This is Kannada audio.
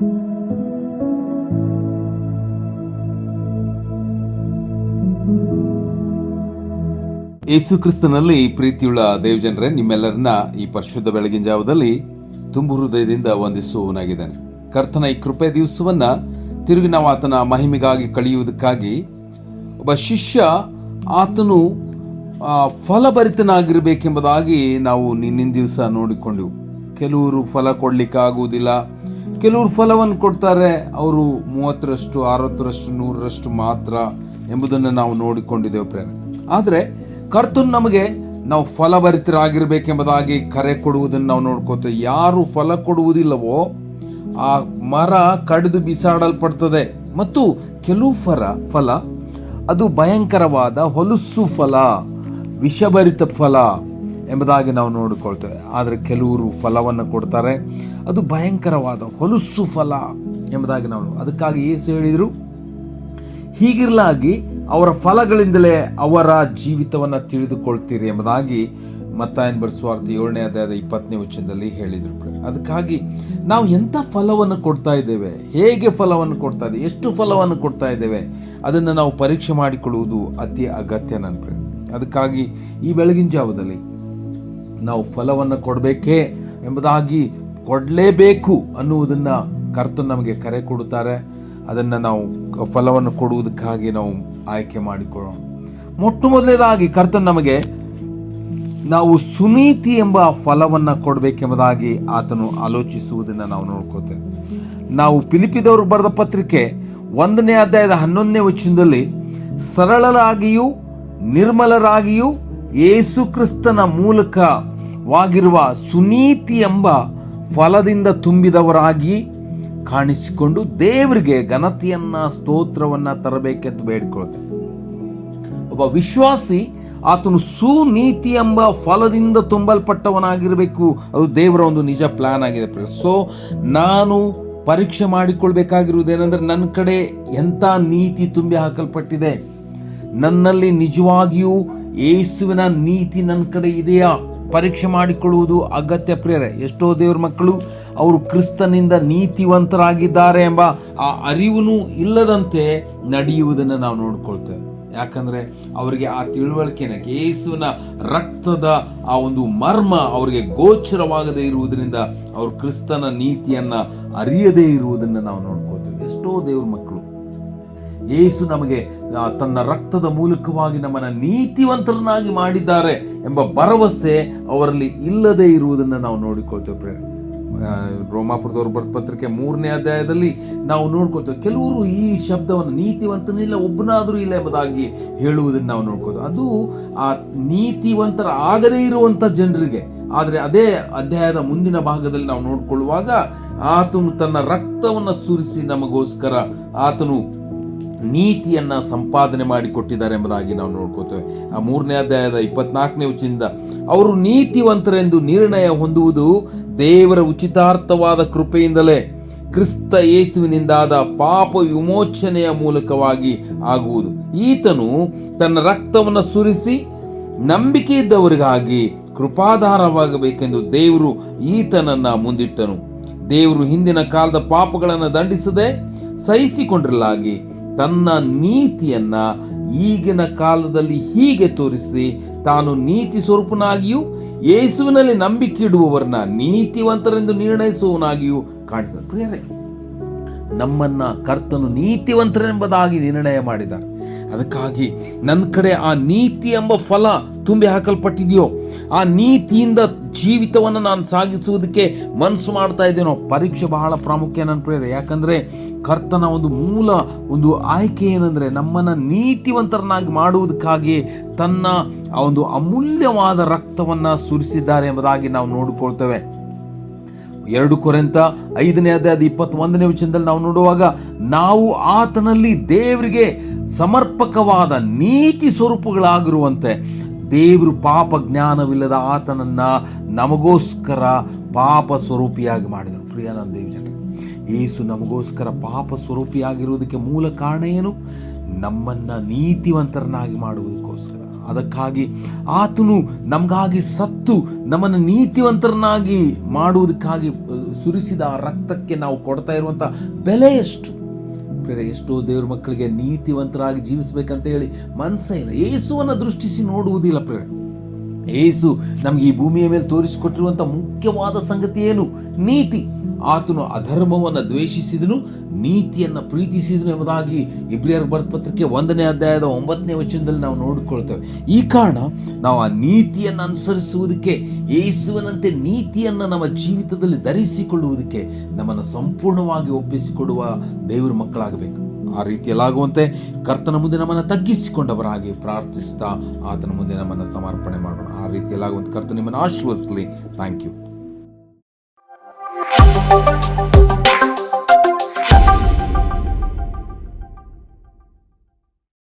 ಯೇಸು ಕ್ರಿಸ್ತನಲ್ಲಿ ಪ್ರೀತಿಯುಳ್ಳ ದೇವಜನರೇ, ನಿಮ್ಮೆಲ್ಲರನ್ನ ಈ ಪರಿಶುದ್ಧ ಬೆಳಗಿನ ಜಾವದಲ್ಲಿ ತುಂಬು ಹೃದಯದಿಂದ ವಂದಿಸುವವನಾಗಿದ್ದಾನೆ. ಕರ್ತನ ಈ ಕೃಪೆ ದಿವಸವನ್ನ ತಿರುಗಿ ನಾವು ಆತನ ಮಹಿಮೆಗಾಗಿ ಕಳೆಯುವುದಕ್ಕಾಗಿ ಒಬ್ಬ ಶಿಷ್ಯ ಆತನು ಫಲಭರಿತನಾಗಿರಬೇಕೆಂಬುದಾಗಿ ನಾವು ನಿನ್ನಿನ ದಿವಸ ನೋಡಿಕೊಂಡೆವು. ಕೆಲವರು ಫಲ ಕೊಡ್ಲಿಕ್ಕೆ ಆಗುವುದಿಲ್ಲ ಕೆಲವರು ಫಲವನ್ನು ಕೊಡ್ತಾರೆ, ಅವರು ಮೂವತ್ತರಷ್ಟು, ಅರವತ್ತರಷ್ಟು, ನೂರರಷ್ಟು ಮಾತ್ರ ಎಂಬುದನ್ನು ನಾವು ನೋಡಿಕೊಂಡಿದ್ದೇವೆ ಪ್ರೇರಣೆ ಆದರೆ ಕರ್ತನ್ ನಮಗೆ ನಾವು ಫಲಭರಿತರಾಗಿರ್ಬೇಕೆಂಬುದಾಗಿ ಕರೆ ಕೊಡುವುದನ್ನು ನಾವು ನೋಡ್ಕೋತೇವೆ. ಯಾರು ಫಲ ಕೊಡುವುದಿಲ್ಲವೋ ಆ ಮರ ಕಡಿದು ಬಿಸಾಡಲ್ಪಡ್ತದೆ. ಮತ್ತು ಕೆಲವು ಫಲ ಫಲ, ಅದು ಭಯಂಕರವಾದ ಹೊಲಸು ಫಲ, ವಿಷಭರಿತ ಫಲ ಎಂಬುದಾಗಿ ನಾವು ನೋಡಿಕೊಳ್ತೇವೆ. ಆದರೆ ಕೆಲವರು ಫಲವನ್ನು ಕೊಡ್ತಾರೆ. ಅದು ಭಯಂಕರವಾದ ಹೊಲಸು ಫಲ ಎಂಬುದಾಗಿ ನಾವು ಅದಕ್ಕಾಗಿ ಏಸು ಹೇಳಿದರು, ಹೀಗಿರಲಾಗಿ ಅವರ ಫಲಗಳಿಂದಲೇ ಅವರ ಜೀವಿತವನ್ನು ತಿಳಿದುಕೊಳ್ತೀರಿ ಎಂಬುದಾಗಿ ಮತ್ತಾಯನ್ ಬರ್ಸುವಾರ್ಥ ಏಳನೇ ಅಧ್ಯಾಯದ ಇಪ್ಪತ್ತನೇ ವಚನದಲ್ಲಿ ಹೇಳಿದರು. ಅದಕ್ಕಾಗಿ ನಾವು ಎಂಥ ಫಲವನ್ನು ಕೊಡ್ತಾ ಇದ್ದೇವೆ, ಹೇಗೆ ಫಲವನ್ನು ಕೊಡ್ತಾ ಇದ್ದೇವೆ, ಎಷ್ಟು ಫಲವನ್ನು ಕೊಡ್ತಾ ಇದ್ದೇವೆ, ಅದನ್ನು ನಾವು ಪರೀಕ್ಷೆ ಮಾಡಿಕೊಳ್ಳುವುದು ಅತಿ ಅಗತ್ಯ ನನ್ನ ಅದಕ್ಕಾಗಿ ಈ ಬೆಳಗಿನ ಜಾವದಲ್ಲಿ ನಾವು ಫಲವನ್ನು ಕೊಡಬೇಕೇ ಎಂಬುದಾಗಿ ಕೊಡಲೇಬೇಕು ಅನ್ನುವುದನ್ನು ಕರ್ತನ್ ನಮಗೆ ಕರೆ ಕೊಡುತ್ತಾರೆ. ಅದನ್ನು ನಾವು ಫಲವನ್ನು ಕೊಡುವುದಕ್ಕಾಗಿ ನಾವು ಆಯ್ಕೆ ಮಾಡಿಕೊಳ್ಳೋಣ. ಮೊಟ್ಟ ಮೊದಲನೇದಾಗಿ ಕರ್ತನ್ ನಮಗೆ ನಾವು ಸುನೀತಿ ಎಂಬ ಫಲವನ್ನು ಕೊಡಬೇಕೆಂಬುದಾಗಿ ಆತನು ಆಲೋಚಿಸುವುದನ್ನು ನಾವು ನೋಡ್ಕೋತೇವೆ. ನಾವು ಪಿಲಿಪಿದವರು ಬರೆದ ಪತ್ರಿಕೆ ಒಂದನೇ ಅಧ್ಯಾಯದ ಹನ್ನೊಂದನೇ ವಚನದಲ್ಲಿ ಸರಳರಾಗಿಯೂ ನಿರ್ಮಲರಾಗಿಯೂ ಯೇಸು ಕ್ರಿಸ್ತನ ಮೂಲಕವಾಗಿರುವ ಸುನೀತಿ ಎಂಬ ಫಲದಿಂದ ತುಂಬಿದವರಾಗಿ ಕಾಣಿಸಿಕೊಂಡು ದೇವರಿಗೆ ಘನತೆಯನ್ನ, ಸ್ತೋತ್ರವನ್ನ ತರಬೇಕೆಂದು ಬೇಡಿಕೊಳ್ತೇವೆ ಒಬ್ಬ ವಿಶ್ವಾಸಿ ಆತನು ಸುನೀತಿ ಎಂಬ ಫಲದಿಂದ ತುಂಬಲ್ಪಟ್ಟವನಾಗಿರಬೇಕು. ಅದು ದೇವರ ಒಂದು ನಿಜ ಪ್ಲಾನ್ ಆಗಿದೆ ಸೊ ನಾನು ಪರೀಕ್ಷೆ ಮಾಡಿಕೊಳ್ಬೇಕಾಗಿರುವುದೇನೆಂದ್ರೆ ನನ್ನ ಕಡೆ ಎಂಥ ನೀತಿ ತುಂಬಿ ಹಾಕಲ್ಪಟ್ಟಿದೆ? ನನ್ನಲ್ಲಿ ನಿಜವಾಗಿಯೂ ಯೇಸುವಿನ ನೀತಿ ನನ್ನ ಕಡೆ ಇದೆಯಾ? ಪರೀಕ್ಷೆ ಮಾಡಿಕೊಳ್ಳುವುದು ಅಗತ್ಯ ಪ್ರೇರೆ ಎಷ್ಟೋ ದೇವ್ರ ಮಕ್ಕಳು ಅವರು ಕ್ರಿಸ್ತನಿಂದ ನೀತಿವಂತರಾಗಿದ್ದಾರೆ ಎಂಬ ಆ ಅರಿವು ಇಲ್ಲದಂತೆ ನಡೆಯುವುದನ್ನು ನಾವು ನೋಡ್ಕೊಳ್ತೇವೆ. ಯಾಕಂದ್ರೆ ಅವರಿಗೆ ಆ ತಿಳುವಳಿಕೆನ ಕೇಸುವಿನ ರಕ್ತದ ಆ ಒಂದು ಮರ್ಮ ಅವರಿಗೆ ಗೋಚರವಾಗದೇ ಇರುವುದರಿಂದ ಅವರು ಕ್ರಿಸ್ತನ ನೀತಿಯನ್ನ ಅರಿಯದೇ ಇರುವುದನ್ನು ನಾವು ನೋಡ್ಕೊಳ್ತೇವೆ. ಎಷ್ಟೋ ದೇವ್ರ ಮಕ್ಕಳು ಯೇಸು ನಮಗೆ ತನ್ನ ರಕ್ತದ ಮೂಲಕವಾಗಿ ನಮ್ಮನ್ನು ನೀತಿವಂತರನ್ನಾಗಿ ಮಾಡಿದ್ದಾರೆ ಎಂಬ ಭರವಸೆ ಅವರಲ್ಲಿ ಇಲ್ಲದೆ ಇರುವುದನ್ನು ನಾವು ನೋಡಿಕೊಳ್ತೇವೆ ಪ್ರೇ ರೋಮಾಪುರದವ್ರ ಪತ್ರಿಕೆ ಮೂರನೇ ಅಧ್ಯಾಯದಲ್ಲಿ ನಾವು ನೋಡ್ಕೊಳ್ತೇವೆ. ಕೆಲವರು ಈ ಶಬ್ದವನ್ನು ನೀತಿವಂತನಿಲ್ಲ ಒಬ್ಬನಾದರೂ ಇಲ್ಲ ಎಂಬುದಾಗಿ ಹೇಳುವುದನ್ನು ನಾವು ನೋಡ್ಕೋದು ಅದು ಆ ನೀತಿವಂತರ ಆಗದೇ ಇರುವಂಥ ಜನರಿಗೆ, ಆದರೆ ಅದೇ ಅಧ್ಯಾಯದ ಮುಂದಿನ ಭಾಗದಲ್ಲಿ ನಾವು ನೋಡ್ಕೊಳ್ಳುವಾಗ ಆತನು ತನ್ನ ರಕ್ತವನ್ನು ಸುರಿಸಿ ನಮಗೋಸ್ಕರ ಆತನು ನೀತಿಯನ್ನ ಸಂಪಾದನೆ ಮಾಡಿ ಕೊಟ್ಟಿದ್ದಾರೆ ಎಂಬುದಾಗಿ ನಾವು ನೋಡ್ಕೋತೇವೆ. ಆ ಮೂರನೇ ಅಧ್ಯಾಯದ ಇಪ್ಪತ್ನಾಲ್ಕನೇ ವಚನದಿಂದ, ಅವರು ನೀತಿವಂತರೆಂದು ನಿರ್ಣಯ ಹೊಂದುವುದು ದೇವರ ಉಚಿತಾರ್ಥವಾದ ಕೃಪೆಯಿಂದಲೇ. ಕ್ರಿಸ್ತ ಯೇಸುವಿನಿಂದಾದ ಪಾಪ ವಿಮೋಚನೆಯ ಮೂಲಕವಾಗಿ ಆಗುವುದು. ಈತನು ತನ್ನ ರಕ್ತವನ್ನು ಸುರಿಸಿ ನಂಬಿಕೆ ಇದ್ದವರಿಗಾಗಿ ಕೃಪಾಧಾರವಾಗಬೇಕೆಂದು ದೇವರು ಈತನನ್ನ ಮುಂದಿಟ್ಟನು. ದೇವರು ಹಿಂದಿನ ಕಾಲದ ಪಾಪಗಳನ್ನು ದಂಡಿಸದೆ ಸಹಿಸಿಕೊಂಡಿರಲಾಗಿ ತನ್ನ ನೀತಿಯನ್ನ ಈಗಿನ ಕಾಲದಲ್ಲಿ ಹೀಗೆ ತೋರಿಸಿ ತಾನು ನೀತಿ ಸ್ವರೂಪನಾಗಿಯೂ ಯೇಸುವಿನಲ್ಲಿ ನಂಬಿಕೆ ಇಡುವವರನ್ನ ನೀತಿವಂತರೆಂದು ನಿರ್ಣಯಿಸುವವನಾಗಿಯೂ ಕಾಣಿಸ ಪ್ರಿಯರೇ, ನಮ್ಮನ್ನ ಕರ್ತನು ನೀತಿವಂತರೆಂಬುದಾಗಿ ನಿರ್ಣಯ ಮಾಡಿದ್ದಾರೆ. ಅದಕ್ಕಾಗಿ ನನ್ನ ಕಡೆ ಆ ನೀತಿ ಎಂಬ ಫಲ ತುಂಬಿ ಹಾಕಲ್ಪಟ್ಟಿದೆಯೋ, ಆ ನೀತಿಯಿಂದ ಜೀವಿತವನ್ನು ನಾನು ಸಾಗಿಸುವುದಕ್ಕೆ ಮನಸ್ಸು ಮಾಡ್ತಾ ಇದ್ದೇನೋ, ಪರೀಕ್ಷೆ ಬಹಳ ಪ್ರಾಮುಖ್ಯ ನನ್ನ ಪ್ರೇರೆ ಯಾಕಂದರೆ ಕರ್ತನ ಒಂದು ಮೂಲ, ಒಂದು ಆಯ್ಕೆ ಏನಂದರೆ ನಮ್ಮನ್ನು ನೀತಿವಂತರನ್ನಾಗಿ ಮಾಡುವುದಕ್ಕಾಗಿ ತನ್ನ ಆ ಒಂದು ಅಮೂಲ್ಯವಾದ ರಕ್ತವನ್ನು ಸುರಿಸಿದ್ದಾರೆ ಎಂಬುದಾಗಿ ನಾವು ನೋಡಿಕೊಳ್ತೇವೆ. ಎರಡು ಕೊರೆಂತ ಐದನೇ ಅಧ್ಯಾಯದ ಇಪ್ಪತ್ತೊಂದನೇ ವಚನದಲ್ಲಿ ನಾವು ನೋಡುವಾಗ, ನಾವು ಆತನಲ್ಲಿ ದೇವರಿಗೆ ಸಮರ್ಪಕವಾದ ನೀತಿ ಸ್ವರೂಪಗಳಾಗಿರುವಂತೆ ದೇವರು ಪಾಪ ಜ್ಞಾನವಿಲ್ಲದ ಆತನನ್ನು ನಮಗೋಸ್ಕರ ಪಾಪ ಸ್ವರೂಪಿಯಾಗಿ ಮಾಡಿದರು. ಪ್ರಿಯಾನಂದ ನನ್ನ ದೇವಿ ಜನರು, ಯೇಸು ನಮಗೋಸ್ಕರ ಪಾಪ ಸ್ವರೂಪಿಯಾಗಿರುವುದಕ್ಕೆ ಮೂಲ ಕಾರಣ ಏನು? ನಮ್ಮನ್ನು ನೀತಿವಂತರನ್ನಾಗಿ ಮಾಡುವುದಕ್ಕೋಸ್ಕರ. ಅದಕ್ಕಾಗಿ ಆತನು ನಮಗಾಗಿ ಸತ್ತು ನಮ್ಮನ್ನು ನೀತಿವಂತರನ್ನಾಗಿ ಮಾಡುವುದಕ್ಕಾಗಿ ಸುರಿಸಿದ ರಕ್ತಕ್ಕೆ ನಾವು ಕೊಡ್ತಾ ಇರುವಂಥ ಬೆಲೆ ಎಷ್ಟು ಬೇರೆ ಎಷ್ಟೋ ದೇವ್ರ ಮಕ್ಕಳಿಗೆ ನೀತಿವಂತರಾಗಿ ಜೀವಿಸಬೇಕಂತ ಹೇಳಿ ಮನಸ್ಸೇ ಇಲ್ಲ. ಯೇಸುವನ್ನು ದೃಷ್ಟಿಸಿ ನೋಡುವುದಿಲ್ಲ ಪ್ರೇರೆ ಏಸು ನಮಗೆ ಈ ಭೂಮಿಯ ಮೇಲೆ ತೋರಿಸಿಕೊಟ್ಟಿರುವಂಥ ಮುಖ್ಯವಾದ ಸಂಗತಿ ಏನು? ನೀತಿ. ಆತನು ಅಧರ್ಮವನ್ನು ದ್ವೇಷಿಸಿದನು, ನೀತಿಯನ್ನು ಪ್ರೀತಿಸಿದನು ಎಂಬುದಾಗಿ ಇಬ್ರಿಯರ್ ಪತ್ರಿಕೆ ಒಂದನೇ ಅಧ್ಯಾಯದ ಒಂಬತ್ತನೇ ವಚನದಲ್ಲಿ ನಾವು ನೋಡಿಕೊಳ್ತೇವೆ. ಈ ಕಾರಣ ನಾವು ಆ ನೀತಿಯನ್ನು ಅನುಸರಿಸುವುದಕ್ಕೆ ಯೇಸುವನಂತೆ ನೀತಿಯನ್ನು ನಮ್ಮ ಜೀವಿತದಲ್ಲಿ ಧರಿಸಿಕೊಳ್ಳುವುದಕ್ಕೆ ನಮ್ಮನ್ನು ಸಂಪೂರ್ಣವಾಗಿ ಒಪ್ಪಿಸಿಕೊಡುವ ದೇವರ ಮಕ್ಕಳಾಗಬೇಕು. ಆ ರೀತಿಯಲ್ಲಾಗುವಂತೆ ಕರ್ತನ ಮುಂದೆ ನಮ್ಮನ್ನು ತಗ್ಗಿಸಿಕೊಂಡವರಾಗಿ ಪ್ರಾರ್ಥಿಸ್ತಾ ಆತನ ಮುಂದೆ ನಮ್ಮನ್ನು ಸಮರ್ಪಣೆ ಮಾಡೋಣ. ಆ ರೀತಿಯಲ್ಲಾಗುವಂತೆ ಕರ್ತನ ನಿಮ್ಮನ್ನು ಆಶೀರ್ವದಿಸಲಿ. Thank you